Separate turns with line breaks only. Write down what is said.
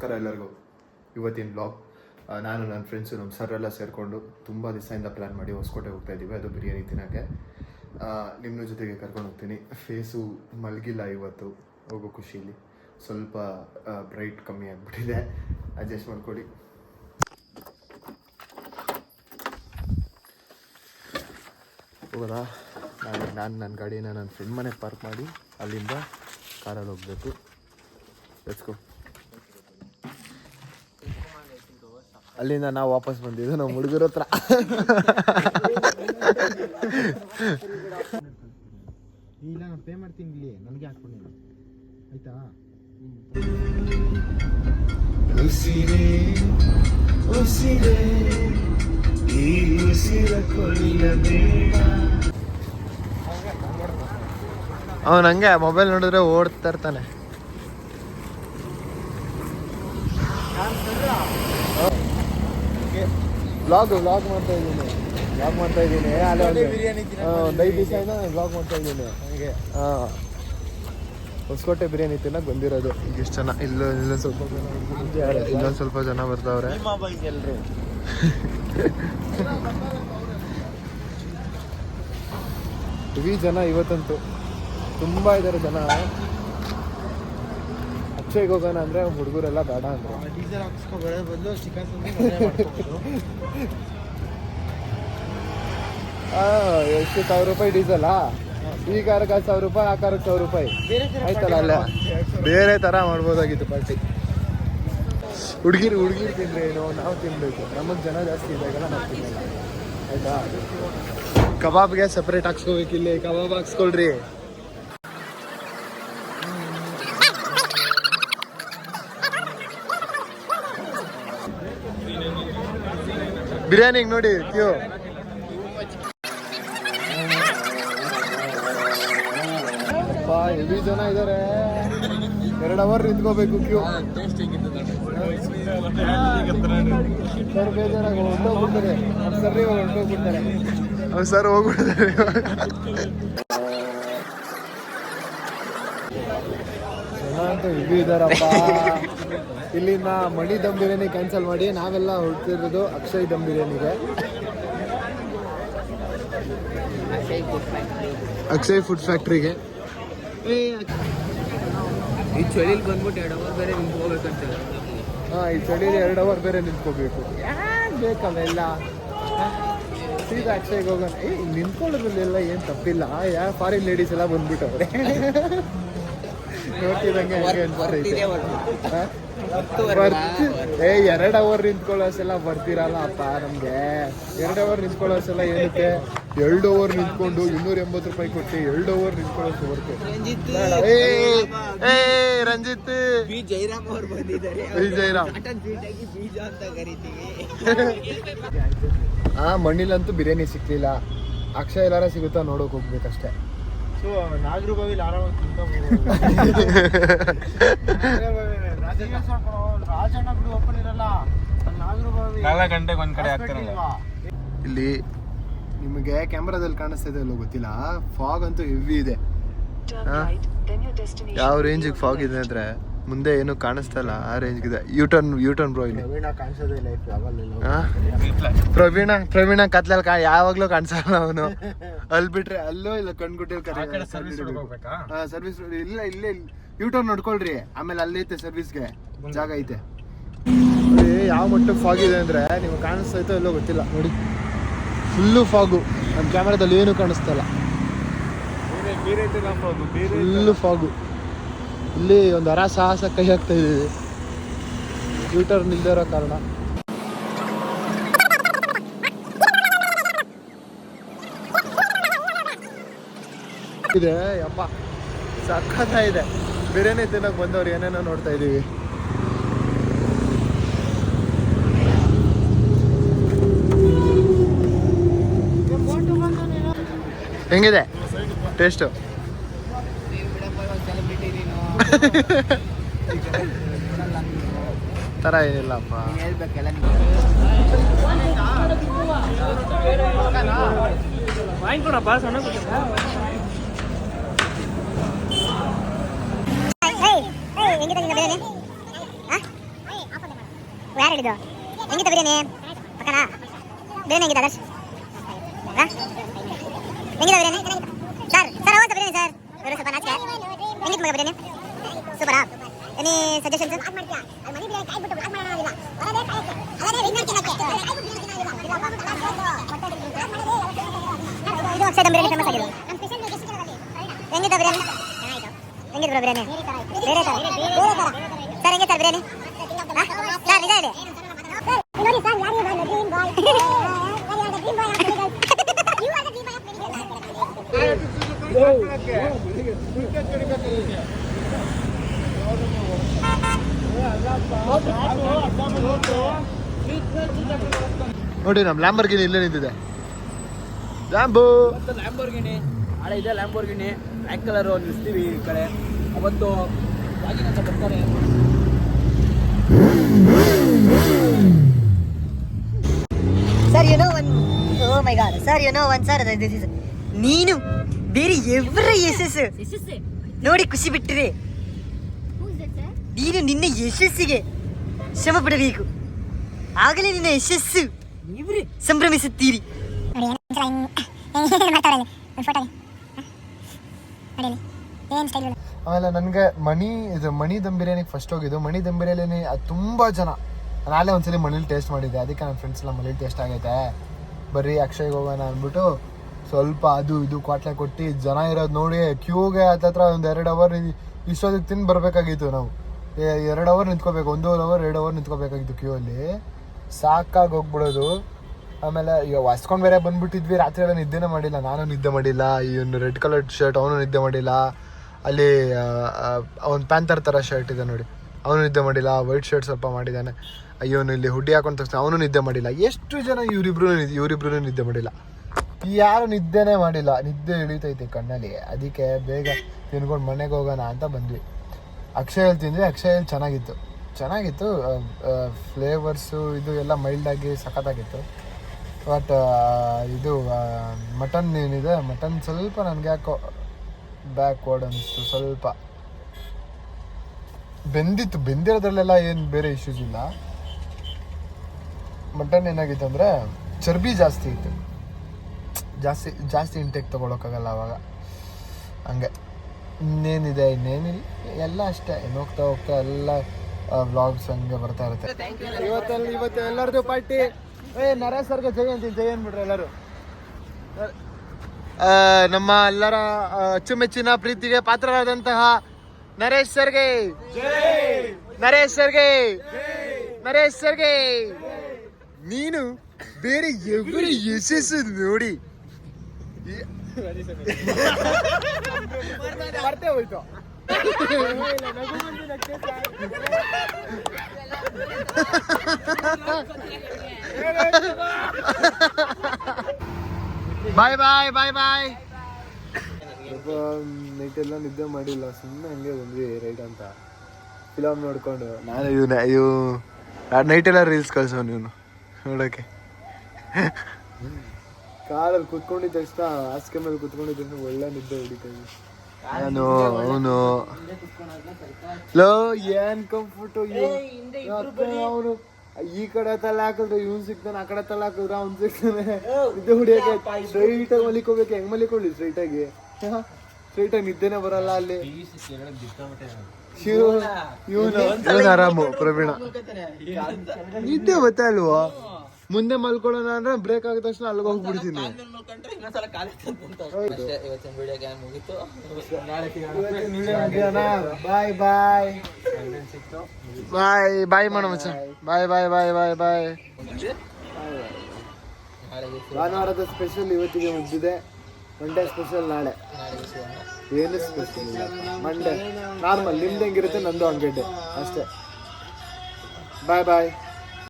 ನಮಸ್ಕಾರ ಎಲ್ಲರಿಗೂ. ಇವತ್ತಿನ ಬ್ಲಾಗ್ ನಾನು ನನ್ನ ಫ್ರೆಂಡ್ಸು ನಮ್ಮ ಸರ್ ಎಲ್ಲ ಸೇರಿಕೊಂಡು ತುಂಬ ದಿವಸದಿಂದ ಪ್ಲ್ಯಾನ್ ಮಾಡಿ ಹೊಸಕೋಟೆ ಹೋಗ್ತಾ ಇದ್ದೀವಿ. ಅದು ಬಿರಿಯಾನಿ ತಿನ್ನೋಕ್ಕೆ. ನಿಮ್ಮ ಜೊತೆಗೆ ಕರ್ಕೊಂಡು ಹೋಗ್ತೀನಿ. ಫೇಸು ಮಲಗಿಲ್ಲ ಇವತ್ತು, ಹೋಗೋ ಖುಷಿಲಿ ಸ್ವಲ್ಪ ಬ್ರೈಟ್ ಕಮ್ಮಿ ಆಗಿಬಿಟ್ಟಿದೆ. ಅಡ್ಜಸ್ಟ್ ಮಾಡ್ಕೊಳ್ಳಿ. ಹೋಗೋದಾ? ನಾನು ನಾನು ನನ್ನ ಗಾಡಿನ ನನ್ನ ಫ್ರೆಂಡ್ ಮನೆ ಪಾರ್ಕ್ ಮಾಡಿ ಅಲ್ಲಿಂದ ಕಾರಲ್ಲಿ ಹೋಗಬೇಕು. ಲೆಟ್ಸ್ಕೋ ಅಲ್ಲಿಂದ ನಾವು ವಾಪಸ್ ಬಂದಿದ್ದು ನಮ್ಮ ಹುಡುಗರ ಹತ್ರ.
ಇಲ್ಲ ನಾನು ಪೇ ಮಾಡ್ತೀನಿ ಇಲ್ಲಿ. ನನಗೆ ಹಾಕ್ಕೊಂಡಿಲ್ಲ ಆಯ್ತಾ?
ಉಸಿರೇ ಉಸಿರೇ ಈ ಉಸಿರ ಕೊಲ್ಲಿಯಬೇಡ ಅವನು ಹಂಗೆ ಮೊಬೈಲ್ ನೋಡಿದ್ರೆ ಓಡ್ತಾ ಇರ್ತಾನೆ. ವ್ಲಾಗ್ ಬ್ಲಾಗ್ ಮಾಡ್ತಾ ಇದ್ದೀನಿ. ಬ್ಲಾಗ್ ಮಾಡ್ತಾ ಇದ್ದೀನಿ. ಅಲ್ಲೇ ಒಂದು
ಬಿರಿಯಾನಿ
ದಿವಸ ಆಯ್ತು ಬ್ಲಾಗ್ ಮಾಡ್ತಾ ಇದ್ದೀನಿ.
ಹಂಗೆ.
ಹಾಂ. ಹೊಸಕೋಟೆ ಬಿರಿಯಾನಿ ತಿನ್ನಕ್ಕೆ ಬಂದಿರೋದು. ಈಗ ಇಷ್ಟು ಜನ ಇಲ್ಲ ಇಲ್ಲೊಂದು ಸ್ವಲ್ಪ ಜನ. ಇಲ್ಲೊಂದು ಸ್ವಲ್ಪ ಜನ ಬರ್ತಾವ್ರೆ.
ಎಲ್ಲರೂ
ಹೆವಿ ಜನ ಇವತ್ತಂತೂ ತುಂಬ ಇದ್ದಾರೆ ಜನ. ಅಕ್ಷಯ್ಗೆ ಹೋಗೋಣ ಅಂದರೆ ಹುಡುಗರೆಲ್ಲ ಬೇಡ ಅಂದರು.
ಡೀಸೆಲ್ ಹಾಕ್ಸ್ಕೊಬೇಡ. ಬದಲು ಚಿಕನ್ ಮಾಡ್ಕೊಬೋದು.
ಎಷ್ಟು ಸಾವಿರ ರೂಪಾಯಿ ಡೀಸೆಲಾ ಈ ಕಾರಕ್ಕೆ ಸಾವಿರ ರೂಪಾಯಿ ಆ ಕಾರಕ್ಕೆ ಸಾವಿರ ರೂಪಾಯಿ. ಆಯ್ತಲ್ಲ ಅಲ್ಲ? ಬೇರೆ ಥರ ಮಾಡ್ಬೋದಾಗಿತ್ತು ಪಾರ್ಟಿ ಹುಡುಗಿರು ಹುಡುಗಿರು ತಿಂದ್ರೆ ಏನು? ನಾವು ತಿನ್ಬೇಕು. ನಮಗೆ ಜನ ಜಾಸ್ತಿ ಇದ್ದಾಗೆಲ್ಲ ನಾವು ತಿನ್ನಲ್ಲ ಆಯ್ತಾ? ಕಬಾಬ್ಗೆ ಸಪ್ರೇಟ್ ಹಾಕ್ಸ್ಕೋಬೇಕಿಲ್ಲಿ. ಕಬಾಬ್ ಹಾಕ್ಸ್ಕೊಳ್ರಿ. ಬಿರಿಯಾನಿಗೆ ನೋಡಿ, ಕ್ಯೂ. ಹೆವಿ ಜನ ಇದ್ದಾರೆ ಎರಡು ಅವರ್ ನಿಂತ್ಕೋಬೇಕು ಕ್ಯೂ. ಸರ್ ಬೇಜಾರಾಗ ಹೊಂಟೋಗ್ಬಿಡ್ತಾರೆ ಸರ್ ಇವಾಗ ಹೊಂಟೋಗ್ಬಿಡ್ತಾರೆ ಅವ್ರು ಸರ್, ಹೋಗ್ಬಿಡ್ತಾರೆ. ಅಂತೂ ಇದಾರಪ್ಪ ಇಲ್ಲಿಂದ ಮಣಿ ದಮ್ ಬಿರಿಯಾನಿ ಕ್ಯಾನ್ಸಲ್ ಮಾಡಿ ನಾವೆಲ್ಲ ಹೊರಟಿರೋದು ಅಕ್ಷಯ್ ದಮ್ ಬಿರಿಯಾನಿಗೆ ಅಕ್ಷಯ್ ಫುಡ್ ಫ್ಯಾಕ್ಟ್ರಿಗೆ
ಈ ಚಳಿಲಿ ಬಂದ್ಬಿಟ್ಟು ಎರಡು ಅವರ್ ಬೇರೆ ನಿಂತ್ಕೋಬೇಕಂತ.
ಹಾಂ ಈ ಚಳಿಲಿ ಎರಡು ಅವರ್ ಬೇರೆ ನಿಂತ್ಕೋಬೇಕು. ಬೇಕಲ್ಲ ಸೀದಾ ಅಕ್ಷಯ್ಗೆ ಹೋಗೋಣ. ಏ ನಿಂತ್ಕೊಳ್ಳೋದ್ರಲ್ಲೆಲ್ಲ ಏನು ತಪ್ಪಿಲ್ಲ. ಯಾ ಫಾರಿನ್ ಲೇಡೀಸ್ ಎಲ್ಲ ಬಂದ್ಬಿಟ್ಟವ್ರೆ. ನೋಡ್ತಿದಂಗೆ ಅನ್ಸ್ತೈತೆ? ಬರ್ತಿ ಏ ಎರಡು ಅವರ್ ನಿಂತ್ಕೊಳ್ಳೋಸೆಲ್ಲ ಬರ್ತಿರಲ್ಲ ಅಪ್ಪ ನಮ್ಗೆ. ಎರಡು ಅವರ್ ನಿಂತ್ಕೊಳ್ಳೋಸೆಲ್ಲ ಏನಕ್ಕೆ? ಎರಡು ಅವರ್ ನಿಂತ್ಕೊಂಡು ಇನ್ನೂರ ಎಂಬತ್ತು ರೂಪಾಯಿ ಕೊಟ್ಟು ಎರಡು ಅವರ್ ನಿಂತ್ಕೊಳ್ಳೋಕೆ ಬರ್ತೇವೆ. ಏ ಏ ರಂಜಿತ್.
ಬಿ ಜೈರಾಮ್ ಅವ್ರು ಬಂದಿದ್ದಾರೆ.
ಬಿ ಜೈರಾಮ್.
ಕಾಟನ್ ಸ್ವೀಟ್ ಆಗಿ ಬೀಜ ಅಂತ ಕರಿತೀವಿ.
ಆ ಮಣ್ಣಿಲಂತೂ ಬಿರಿಯಾನಿ ಸಿಕ್ಲಿಲ್ಲ ಅಕ್ಷಯ ಎಲ್ಲಾರ ಸಿಗುತ್ತಾ ನೋಡೋಕೆ ಹೋಗ್ಬೇಕಷ್ಟೇ.
ಸೊ ನಾಗರು ಬಾವಿಲಿ ಆರಾಮಾಗಿ ರಾಜಣ್ಣ ಬಿಡು ಓಪನ್ ಇರಲ್ಲ. ನಾಗರು ಬಾವಿ
ನಾಲ್ಕು ಗಂಟೆಗೆ ಒಂದ್ ಕಡೆ ಆಗ್ತಾರಲ್ಲ.
ಇಲ್ಲಿ ನಿಮಗೆ ಕ್ಯಾಮ್ರಾದಲ್ಲಿ ಕಾಣಿಸ್ತಾ ಇದೆ ಅಲ್ಲೋ ಗೊತ್ತಿಲ್ಲ. ಫಾಗ್ ಅಂತೂ ಹೆವಿ ಇದೆ. ಹಾ? ಯಾವ ರೇಂಜಿಗೆ ಫಾಗ್ ಇದೆ ಅಂದ್ರೆ? ಮುಂದೆ ಏನು ಕಾಣಿಸ್ತಾ ಇಲ್ಲ ಆ ರೇಂಜ್ ಇದೆ ಯೂಟರ್ನ್ ಬ್ರೋ ಇಲ್ಲಿ.
ಟರ್ನ್ ಬ್ರೋ
ಇಲ್ಲಿ? ಪ್ರವೀಣ ಪ್ರವೀಣ ಕತ್ಲಲ್ಲಿ ಕಾ ಯಾವಾಗ್ಲೂ ಕಾಣಿಸಲ್ಲ ಅವನು. ಅಲ್ಲಿ ಬಿಟ್ರೆ ಅಲ್ಲೋ ಇಲ್ಲ ಕಣ್ಗುಟ್ಟಿಲ್
ಸರ್ವಿಸ್ ಹೋಗ್ಬೇಕಾ?
ಸರ್ವಿಸ್ ಇಲ್ಲ ಇಲ್ಲೇ ಯೂಟರ್ನ್ ನೋಡ್ಕೊಳ್ರಿ. ಆಮೇಲೆ ಅಲ್ಲಿ ಅಲ್ಲೈತೆ ಸರ್ವಿಸ್ಗೆ ಜಾಗ ಐತೆ. ಯಾವ ಮಟ್ಟಕ್ಕೆ ಫಾಗ್ ಇದೆ ಅಂದ್ರೆ ನೀವು ಕಾಣಿಸ್ತೈತೋ ಎಲ್ಲೋ ಗೊತ್ತಿಲ್ಲ. ನೋಡಿ. ಫುಲ್ಲು ಫಾಗು ನಮ್ಮ ಕ್ಯಾಮ್ರಾದಲ್ಲಿ ಏನು ಕಾಣಿಸ್ತಲ್ಲ ಫುಲ್ಲು ಫಾಗು ಇಲ್ಲಿ ಒಂದು ಅರ ಸಾಹಸ ಕೈ ಹಾಕ್ತಾ ಇದ್ದೀವಿ ಟ್ವಿಟರ್ ನಿಲ್ದಿರೋ ಕಾರಣ. ಇದೆ, ಯಪ್ಪ. ಸಖತ್ತ ಇದೆ ಬಿರಿಯಾನಿ ತಿನ್ನಕ್ ಬಂದವ್ರು ಏನೇನೋ ನೋಡ್ತಾ ಇದ್ದೀವಿ ಹೆಂಗಿದೆ? ಟೇಸ್ಟು ಥರ ಏನಿಲ್ಲಪ್ಪ
ಹೇಳ್ಬೇಕೆಲ್ಲ
ಹೆಂಗಿದೆ ನಿನ್ನ ಬಿರಿಯಾನಿ ಯಾರು ಹೇಳಿದ್ದು ಹೆಂಗಿತ್ತ ಬಿರಿಯಾನಿ ಪಕ್ಕನಾ ಬಿರಿಯಾನಿ ಹೆಂಗಿದೆ ಆದರ್ಶ್ ಹಾ? ಹೆಂಗಿದೆ ಬಿರಿಯಾನಿ ಸರ್ ಸರ್ ಅವತ್ತು ಬಿರಿಯಾನಿ ಸರ್ ಇವರು ಸ್ವಲ್ಪ ನಾಚಿಕೆ ಹೆಂಗಿತ್ತು ಮಗ ಬಿರಿಯಾನಿ ಸೂಪರಾ ಎನಿ ಸಜೆಷನ್ಸ್ ಇದು ಅಕ್ಷಯ ಬಿರಿಯಾನಿ ಫೇಮಸ್ ಆಗಿದೆ ಹೆಂಗಿತ್ತ ಬಿರಿಯಾನಿ ಹೆಂಗಿತ್ತು ಬ್ರೋ ಬಿರಿಯಾನಿ ಬೇರೆ ಥರ ಬೇರೆ ತರ ಸರ್ ಸರ್ ಬಿರಿಯಾನಿ ಇದೆ ನೋಡಿ ಸರ್ ಬಾಯ್ ಡ್ರೀಮ್ ಬಾಯ್
ನೋಡಿ ನಮ್ಮ ಲ್ಯಾಂಬರ್ಗಿನಿ ಇಲ್ಲೇ ನಿಂತಿದೆ. ಲ್ಯಾಂಬೋ
ಲ್ಯಾಂಬೋರ್ಗಿನಿ ಹಳೆ ಇದೆ ಲ್ಯಾಂಬೋರ್ಗಿನಿ ಬ್ಲ್ಯಾಕ್ ಕಲರು ನಿಲ್ಲಿಸ್ತೀವಿ ಈ ಕಡೆ. ಅವತ್ತು ಅಂತ ಬರ್ತಾರೆ.
ಸರ್ ಯು ಒಂದು one oh my god sir you know one sir this is ನೀನು ಬೇರೆ ಎಸ್ ಯಶಸ್ಸು? ನೋಡಿ ಖುಷಿ ಬಿಟ್ಟಿರಿ ನೀನು ನಿನ್ನ ಯಶಸ್ಸಿಗೆ ಶ್ರಮ ಪಡಬೇಕು ಆಗಲೇ ನಿನ್ನ ಯಶಸ್ಸು ಸಂಭ್ರಮಿಸುತ್ತೀರಿ.
ಆಮೇಲೆ ನನಗೆ ಮಣಿ ಇದು ಮಣಿ ದಮ್ ಬಿರಿಯಾನಿಗೆ ಫಸ್ಟ್ ಹೋಗಿದ್ದು. ಮಣಿ ದಮ್ ಬಿರಿಯಾನಿ ಅದು ತುಂಬ ಜನ. ನಾಳೆ ಒಂದ್ಸಲಿ ಮನೇಲಿ ಟೇಸ್ಟ್ ಮಾಡಿದ್ದೆ. ಅದಕ್ಕೆ ನನ್ನ ಫ್ರೆಂಡ್ಸ್ ಎಲ್ಲ ಮನೇಲಿ ಟೇಸ್ಟ್ ಆಗೈತೆ. ಬರೀ ಅಕ್ಷಯ್ಗೆ ಹೋಗೋಣ ಅಂದ್ಬಿಟ್ಟು ಸ್ವಲ್ಪ ಅದು ಇದು ಕ್ವಾಟ್ಲೆ ಕೊಟ್ಟು ಜನ ಇರೋದು ನೋಡಿ ಕ್ಯೂಗೆ ಹತ್ತತ್ರ ಒಂದು ಎರಡು ಅವರ್ ಇಷ್ಟೊತ್ತಿಗೆ ತಿಂದು ಬರಬೇಕಾಗಿತ್ತು ನಾವು. ಎರಡು ಅವರ್ ನಿಂತ್ಕೋಬೇಕು, ಒಂದು ಅವರ್ ಎರಡು ಅವರ್ ನಿಂತ್ಕೋಬೇಕಾಗಿತ್ತು ಕ್ಯೂ ಅಲ್ಲಿ. ಸಾಕಾಗಿ ಹೋಗ್ಬಿಡೋದು. ಆಮೇಲೆ ಈಗ ಹೊಸ್ಕೊಂಡು ಬೇರೆ ಬಂದ್ಬಿಟ್ಟಿದ್ವಿ, ರಾತ್ರಿ ಎಲ್ಲ ನಿದ್ದೆನೇ ಮಾಡಿಲ್ಲ. ನಾನು ನಿದ್ದೆ ಮಾಡಿಲ್ಲ ಇವನು ರೆಡ್ ಕಲರ್ ಶರ್ಟ್ ಅವನು ನಿದ್ದೆ ಮಾಡಿಲ್ಲ. ಅಲ್ಲಿ ಅವ್ನು ಪ್ಯಾಂತರ್ ಥರ ಶರ್ಟ್ ಇದೆ ನೋಡಿ. ಅವನು ನಿದ್ದೆ ಮಾಡಿಲ್ಲ ವೈಟ್ ಶರ್ಟ್ ಸ್ವಲ್ಪ ಮಾಡಿದ್ದಾನೆ ಅಯ್ಯೋನು ಇಲ್ಲಿ ಹುಡ್ಡಿ ಹಾಕೊಂಡು ತಕ್ಷಣ ಅವನು ನಿದ್ದೆ ಮಾಡಿಲ್ಲ. ಎಷ್ಟು ಜನ ಇವರಿಬ್ರು ಇವರಿಬ್ರು ನಿದ್ದೆ ಮಾಡಿಲ್ಲ. ಯಾರು ನಿದ್ದೆನೇ ಮಾಡಿಲ್ಲ. ನಿದ್ದೆ ಇಳಿತೈತೆ ಕಣ್ಣಲ್ಲಿ. ಅದಕ್ಕೆ ಬೇಗ ತಿನ್ಕೊಂಡು ಮನೆಗೆ ಹೋಗೋಣ ಅಂತ ಬಂದ್ವಿ. ಅಕ್ಷಯಲ್ ತಿಂದ್ವಿ ಅಕ್ಷಯಲ್ ಚೆನ್ನಾಗಿತ್ತು. ಚೆನ್ನಾಗಿತ್ತು ಫ್ಲೇವರ್ಸು ಇದು ಎಲ್ಲ ಮೈಲ್ಡಾಗಿ ಸಖತ್ತಾಗಿತ್ತು. ಬಟ್ ಇದು ಮಟನ್ ಏನಿದೆ ಮಟನ್ ಸ್ವಲ್ಪ ನನಗೆ ಯಾಕೋ ಬ್ಯಾಕ್ವರ್ಡ್ ಅನಿಸ್ತು, ಸ್ವಲ್ಪ. ಬೆಂದಿತ್ತು, ಬೆಂದಿರೋದ್ರಲ್ಲೆಲ್ಲ ಏನು ಬೇರೆ ಇಶ್ಯೂಸ್ ಇಲ್ಲ. ಮಟನ್ ಏನಾಗಿತ್ತು ಅಂದರೆ ಚರ್ಬಿ ಜಾಸ್ತಿ ಇತ್ತು. ಜಾಸ್ತಿ ಜಾಸ್ತಿ ಇಂಟೇಕ್ ತೊಗೊಳಕ್ಕಾಗಲ್ಲ ಅವಾಗ. ಹಂಗೆ. ಇನ್ನೇನಿದೆ, ಇನ್ನೇನಿಲ್ಲ. ಎಲ್ಲ ಅಷ್ಟೇ. ಹೋಗ್ತಾ ಹೋಗ್ತಾ ಎಲ್ಲ ವ್ಲಾಗ್ಸ್ ಹಂಗೆ ಬರ್ತಾ ಇರುತ್ತೆ. ಇವತ್ತಲ್ಲಿ, ಇವತ್ತು ಎಲ್ಲರದು ಪಾರ್ಟಿ ಏ, ನರೇಶ್ ಸರ್ಗೆ ಜೈ ಅಂತೀನಿ, ಜೈ ಅಂದ್ಬಿಟ್ರೆ ಎಲ್ಲರೂ. ನಮ್ಮ ಎಲ್ಲರ ಅಚ್ಚುಮೆಚ್ಚಿನ ಪ್ರೀತಿಗೆ ಪಾತ್ರರಾದಂತಹ ನರೇಶ್ ಸರ್ಗೆ. ನರೇಶ್ ಸರ್ಗೆ. ನರೇಶ್ ಸರ್ಗೆ. ನೀನು ಬೇರೆ ಎವರ ಯಶಸ್ಸು ನೋಡಿ. ಮರ್ತೇ ಹೋಯ್ತು ಬಾಯ್ ಬಾಯ್ ಬಾಯ್ ಬಾಯ್ ನೈಟ್ ಎಲ್ಲ ನಿದ್ದೆ ಮಾಡಿಲ್ಲ ಸುಮ್ಮನೆ ಹಂಗೆ ಬಂದ್ವಿ ರೈಟ್ ಅಂತ. ಫಿಲಮ್ ನೋಡ್ಕೊಂಡು. ನಾನು ಇವನ ಇವು ನೈಟ್ ಎಲ್ಲ ರೀಲ್ಸ್ ಕಳ್ಸೋ ನೀವು ನೋಡೋಕ್ಕೆ ಕಾರಲ್ಲಿ ಕುತ್ಕೊಂಡಿದ್ದ ತಕ್ಷಣ ಹಾಸಿಗೆ ಮೇಲೆ ಕುತ್ಕೊಂಡಿದ್ದ ತಕ್ಷಣ ಒಳ್ಳೆ ನಿದ್ದೆ ಹೊಡಿತೀನಿ ನಾನು ಅವನು. ಲೋ ಏನ್ ಕಂಫರ್ಟ್ ಅವನು ಈ ಕಡೆ ತಲೆ ಹಾಕಿದ್ರೆ ಇವ್ನು ಸಿಗ್ತಾನೆ ಆ ಕಡೆ ತಲೆ ಹಾಕಿದ್ರೆ ಅವ್ನು ಸಿಗ್ತಾನೆ. ನಿದ್ದೆ ಹೊಡಿಯಕ್ಕೆ ಸ್ಟ್ರೈಟ್ ಆಗಿ ಮಲಿಕೋಬೇಕು ಹೆಂಗ್ ಮಲಿಕೊಳ್ಳಿ ಸ್ಟ್ರೈಟ್ ಆಗಿ? ಸ್ಟ್ರೈಟ್ ಆಗಿ ನಿದ್ದೆನೆ ಬರಲ್ಲ ಅಲ್ಲಿ. ಇವನು ಆರಾಮು ಪ್ರವೀಣ. ನಿದ್ದೆ ಗೊತ್ತಾ ಅಲ್ವಾ ಮುಂದೆ ಮಲ್ಕೊಳ್ಳೋಣ ಅಂದ್ರೆ ಬ್ರೇಕ್ ಆಗಿದ ತಕ್ಷಣ ಅಲ್ಲಿಗೆ ಹೋಗ್ಬಿಡ್ತೀನಿ ಬಾಯ್ ಬಾಯ್ ಬಾಯ್ ಬಾಯ್ ಮಾಡ ಮಚ್ಚ. ಬಾಯ್ ಬಾಯ್ ಬಾಯ್ ಬಾಯ್ ಬಾಯ್ ಭಾನುವಾರದ ಸ್ಪೆಷಲ್ ಇವತ್ತಿಗೆ ಮುಗಿದಿದೆ. ಮಂಡೇ ಸ್ಪೆಷಲ್ ನಾಳೆ. ಏನು ಸ್ಪೆಷಲ್ ಇಲ್ಲ. ಮಂಡೇ ನಾರ್ಮಲ್ ನಿಮ್ದು ಹೆಂಗಿರುತ್ತೆ? ನಂದು ಹಂಗೆ ಅಷ್ಟೇ. ಬಾಯ್ ಬಾಯ್